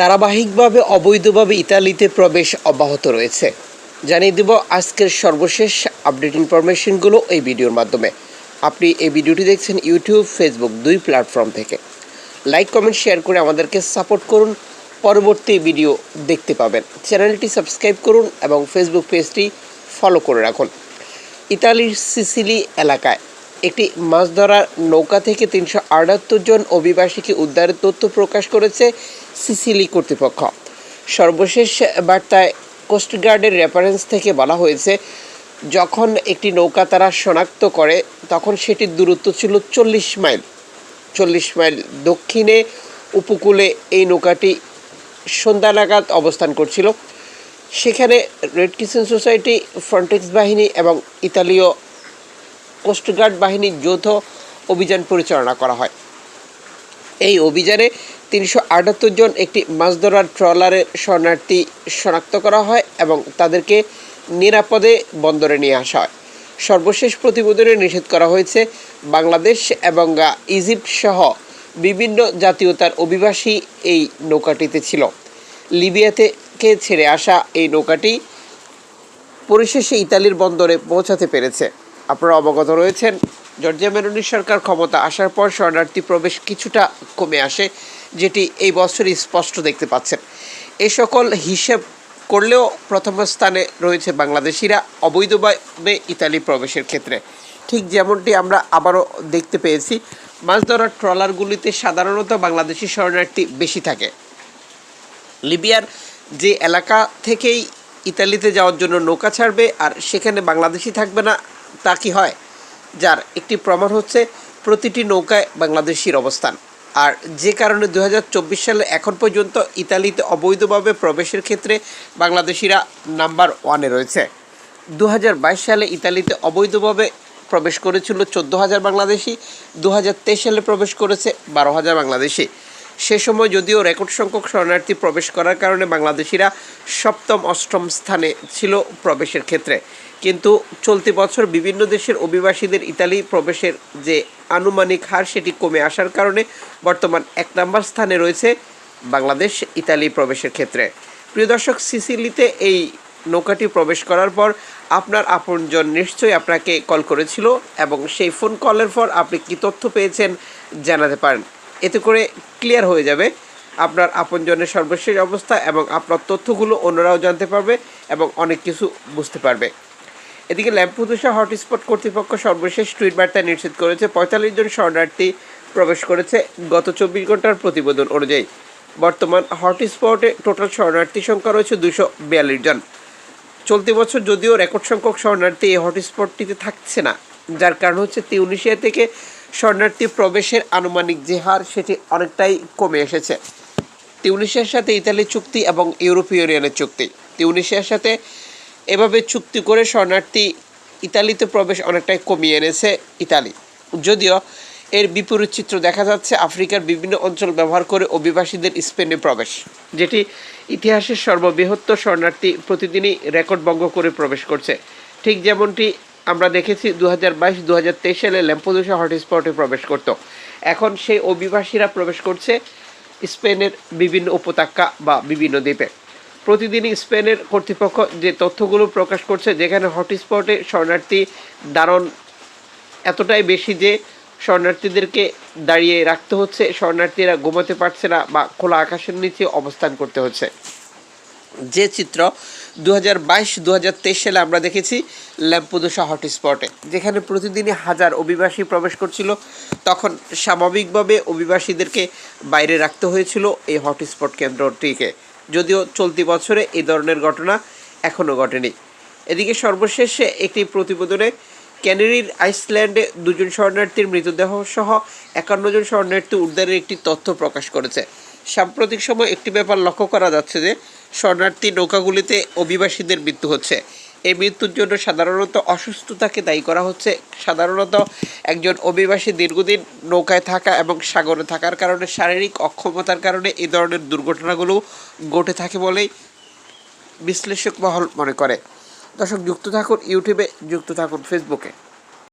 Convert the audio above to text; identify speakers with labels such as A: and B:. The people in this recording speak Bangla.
A: ধারাবাহিকভাবে, অবৈধভাবে ইতালিতে প্রবেশ অব্যাহত রয়েছে। জানিয়ে দেব আজকের সর্বশেষ আপডেট ইনফরমেশনগুলো এই ভিডিওর মাধ্যমে। আপনি এই ভিডিওটি দেখছেন ইউটিউব ফেসবুক দুই প্ল্যাটফর্ম থেকে। লাইক কমেন্ট শেয়ার করে আমাদেরকে সাপোর্ট করুন। পরবর্তী ভিডিও দেখতে পাবেন। চ্যানেলটি সাবস্ক্রাইব করুন এবং ফেসবুক পেজটি ফলো করে রাখুন। ইতালির সিসিলি এলাকায় একটি মাছ ধরার নৌকা থেকে তিনশো আটাত্তর জন অভিবাসীকে উদ্ধারের তথ্য প্রকাশ করেছে সিসিলি কর্তৃপক্ষ। সর্বশেষ বার্তায় কোস্টগার্ডের রেফারেন্স থেকে বলা হয়েছে, যখন একটি নৌকা তারা শনাক্ত করে, তখন সেটির দূরত্ব ছিল চল্লিশ মাইল। চল্লিশ মাইল দক্ষিণে উপকূলে এই নৌকাটি সন্ধ্যা নাগাদ অবস্থান করছিল। সেখানে রেড কিচেন সোসাইটি, ফ্রন্টেক্স বাহিনী এবং ইতালীয় কোস্টগার্ড বাহিনীর যৌথ অভিযান পরিচালনা করা হয়। এই অভিযানে তিনশো আটাত্তর জন একটি মাছ ধরার ট্রলারের শরণার্থী শনাক্ত করা হয় এবং তাদেরকে নিরাপদে বন্দরে নিয়ে আসা হয়। সর্বশেষ প্রতিবেদনে নিষেধ করা হয়েছে বাংলাদেশ এবং ইজিপ্ট সহ বিভিন্ন জাতীয়তার অভিবাসী এই নৌকাটিতে ছিল। লিবিয়া থেকে ছেড়ে আসা এই নৌকাটি পরিশেষে ইতালির বন্দরে পৌঁছাতে পেরেছে। আপনারা অবগত রয়েছেন, জর্জিয়া মেরোনি সরকার ক্ষমতা আসার পর শরণার্থী প্রবেশ কিছুটা কমে আসে, যেটি এই বছরই স্পষ্ট দেখতে পাচ্ছেন। এ সকল হিসেব করলেও প্রথম স্থানে রয়েছে বাংলাদেশিরা, অবৈধভাবে ইতালি প্রবেশের ক্ষেত্রে। ঠিক যেমনটি আমরা আবারও দেখতে পেয়েছি, মাছ ধরার ট্রলারগুলিতে সাধারণত বাংলাদেশি শরণার্থী বেশি থাকে। লিবিয়ার যে এলাকা থেকেই ইতালিতে যাওয়ার জন্য নৌকা ছাড়বে, আর সেখানে বাংলাদেশি থাকবে না তা কি হয়? যার একটি প্রমাণ হচ্ছে প্রতিটি নৌকায় বাংলাদেশির অবস্থান। আর যে কারণে দু হাজার চব্বিশ সালে এখন পর্যন্ত ইতালিতে অবৈধভাবে প্রবেশের ক্ষেত্রে বাংলাদেশিরা নাম্বার ওয়ানে রয়েছে। দু হাজার বাইশ সালে ইতালিতে অবৈধভাবে প্রবেশ করেছিল চোদ্দ হাজার বাংলাদেশি দু হাজার তেইশ সালে প্রবেশ করেছে বারো হাজার বাংলাদেশি। সে সময় যদিও রেকর্ড সংখ্যক শরণার্থী প্রবেশ করার কারণে বাংলাদেশিরা সপ্তম, অষ্টম স্থানে ছিল প্রবেশের ক্ষেত্রে। কিন্তু চলতি বছর বিভিন্ন দেশের অভিবাসীদের ইতালি প্রবেশের যে আনুমানিক হার, সেটি কমে আসার কারণে বর্তমান এক নম্বর স্থানে রয়েছে বাংলাদেশ, ইতালি প্রবেশের ক্ষেত্রে। প্রিয় দর্শক, সিসিলিতে এই নৌকাটি প্রবেশ করার পর আপনার আপনজন নিশ্চয়ই আপনাকে কল করেছিল এবং সেই ফোন কলের পর আপনি কী তথ্য পেয়েছেন জানাতে পারেন। এতে করে ক্লিয়ার হয়ে যাবে আপনার আপনজনের সর্বশেষ অবস্থা এবং আপনার তথ্যগুলো অন্যরাও জানতে পারবে এবং অনেক কিছু বুঝতে পারবে। এদিকে ল্যাম্পুদুষা হটস্পট কর্তৃপক্ষ সর্বশেষ টুইট বার্তায় নিশ্চিত করেছে, পঁয়তাল্লিশ জন শরণার্থী প্রবেশ করেছে গত চব্বিশ ঘণ্টার প্রতিবেদন অনুযায়ী। বর্তমান হটস্পটে টোটাল শরণার্থী সংখ্যা রয়েছে দুশো বিয়াল্লিশ জন। চলতি বছর যদিও রেকর্ড সংখ্যক শরণার্থী এই হটস্পটটিতে থাকছে না, যার কারণ হচ্ছে তিউনিশিয়া থেকে শরণার্থী প্রবেশের আনুমানিক যে হার সেটি অনেকটাই কমে এসেছে। তিউনিশিয়ার সাথে ইতালির চুক্তি এবং ইউরোপীয় ইউনিয়নের চুক্তি। তিউনিশিয়ার সাথে এভাবে চুক্তি করে শরণার্থী ইতালিতে প্রবেশ অনেকটাই কমিয়ে এনেছে ইতালি। যদিও এর বিপরীত চিত্র দেখা যাচ্ছে আফ্রিকার বিভিন্ন অঞ্চল ব্যবহার করে অভিবাসীদের স্পেনে প্রবেশ, যেটি ইতিহাসের সর্ববৃহত্তর শরণার্থী প্রতিদিনই রেকর্ড ভঙ্গ করে প্রবেশ করছে। ঠিক যেমনটি আমরা দেখেছি দু হাজার বাইশ দু হাজার তেইশ সালে ল্যাম্পোদোসা হটস্পটে প্রবেশ করত। এখন সেই অভিবাসীরা প্রবেশ করছে স্পেনের বিভিন্ন উপত্যকা বা বিভিন্ন দ্বীপে। প্রতিদিনই স্পেনের কর্তৃপক্ষ যে তথ্যগুলো প্রকাশ করছে, যেখানে হটস্পটে শরণার্থী দারণ এতটাই বেশি যে শরণার্থীদেরকে দাঁড়িয়ে রাখতে হচ্ছে, শরণার্থীরা ঘুমাতে পারছে না বা খোলা আকাশের নিচে অবস্থান করতে হচ্ছে। যে চিত্র দু হাজার বাইশ দু হাজার তেইশ সালে আমরা দেখেছি ল্যাম্পুদোসা হটস্পটে যেখানে প্রতিদিনই হাজার অভিবাসী প্রবেশ করছিল। তখন স্বাভাবিকভাবে অভিবাসীদেরকে বাইরে রাখতে হয়েছিল এই হটস্পট কেন্দ্রটিকে। যদিও চলতি বছরে এই ধরনের ঘটনা এখনও ঘটেনি। এদিকে সর্বশেষে একটি প্রতিবেদনে ক্যানারির আইসল্যান্ডে দুজন শরণার্থীর মৃতদেহ সহ একান্ন জন শরণার্থী উদ্ধারের একটি তথ্য প্রকাশ করেছে। সাম্প্রতিক সময় একটি ব্যাপার লক্ষ্য করা যাচ্ছে যে শরণার্থী নৌকাগুলিতে অভিবাসীদের মৃত্যু হচ্ছে। এই মৃত্যুর জন্য সাধারণত অসুস্থতাকে দায়ী করা হচ্ছে। সাধারণত একজন অভিবাসী দীর্ঘদিন নৌকায় থাকা এবং সাগরে থাকার কারণে শারীরিক অক্ষমতার কারণে এই ধরনের দুর্ঘটনাগুলো ঘটে থাকে বলেই বিশ্লেষক মহল মনে করে। দর্শক, যুক্ত থাকুন ইউটিউবে, যুক্ত থাকুন ফেসবুকে।